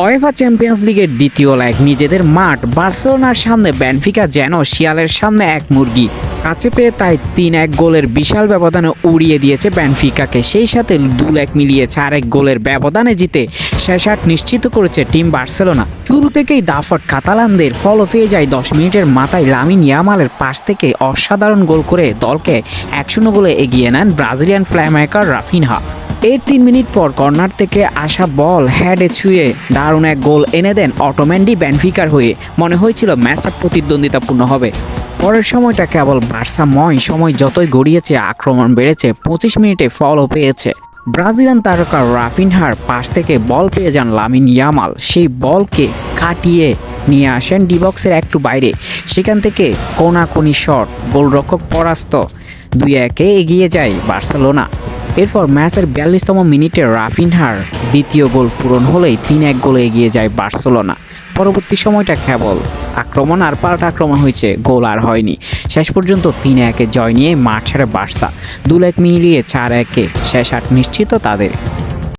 UEFA champions লিগের দ্বিতীয় leg নিজেদের মাঠ, বার্সেলোনার সামনে ব্যানফিকা যেন শিয়ালের সামনে এক মুরগি। কাছে পেয়ে তাই তিন এক গোলের বিশাল ব্যবধানে উড়িয়ে দিয়েছে ব্যানফিকাকে সেই সাথে দু মিলিয়ে চার এক গোলের ব্যবধানে জিতে শেষ আট নিশ্চিত করেছে টিম বার্সেলোনা। শুরু থেকেই দাফট কাতালানদের ফলো পেয়ে যায় দশ মিনিটের মাথায় লামিন ইয়ামালের পাশ থেকে অসাধারণ গোল করে দলকে এক শূন্য গোলে এগিয়ে নেন ব্রাজিলিয়ান ফ্ল্যামেকার রাফিনহা। এর তিন মিনিট পর কর্নার থেকে আসা বল হ্যাডে ছুঁয়ে দারুণ এক গোল এনে দেন অটোম্যান্ডি ব্যানফিকার হয়ে। মনে হয়েছিল ম্যাচটা প্রতিদ্বন্দ্বিতাপূর্ণ হবে। পরের সময়টা কেবল বার্সাময় সময় যতই গড়িয়েছে, আক্রমণ বেড়েছে, পঁচিশ মিনিটে ফলও পেয়েছে। ব্রাজিলিয়ান তারকা রাফিনহার পাশ থেকে বল পেয়ে যান লামিন ইয়ামাল। সেই বলকে কাটিয়ে নিয়ে আসেন ডিবক্সের একটু বাইরে। সেখান থেকে কোনাকুনি শট। গোলরক্ষক পরাস্ত। দুই একে এগিয়ে যায় বার্সেলোনা। এরপর ম্যাচের বিয়াল্লিশতম মিনিটে রাফিনহার দ্বিতীয় গোল পূরণ হলেই তিন এক গোলে এগিয়ে যায় বার্সেলোনা। পরবর্তী সময়টা কেবল আক্রমণ আর পাল্টা আক্রমণ হয়েছে, গোল আর হয়নি। শেষ পর্যন্ত তিন একে জয় নিয়ে মাঠ ছাড়ে বার্সা। দু এক মিলিয়ে চার একে শেষ আট নিশ্চিত তাদের।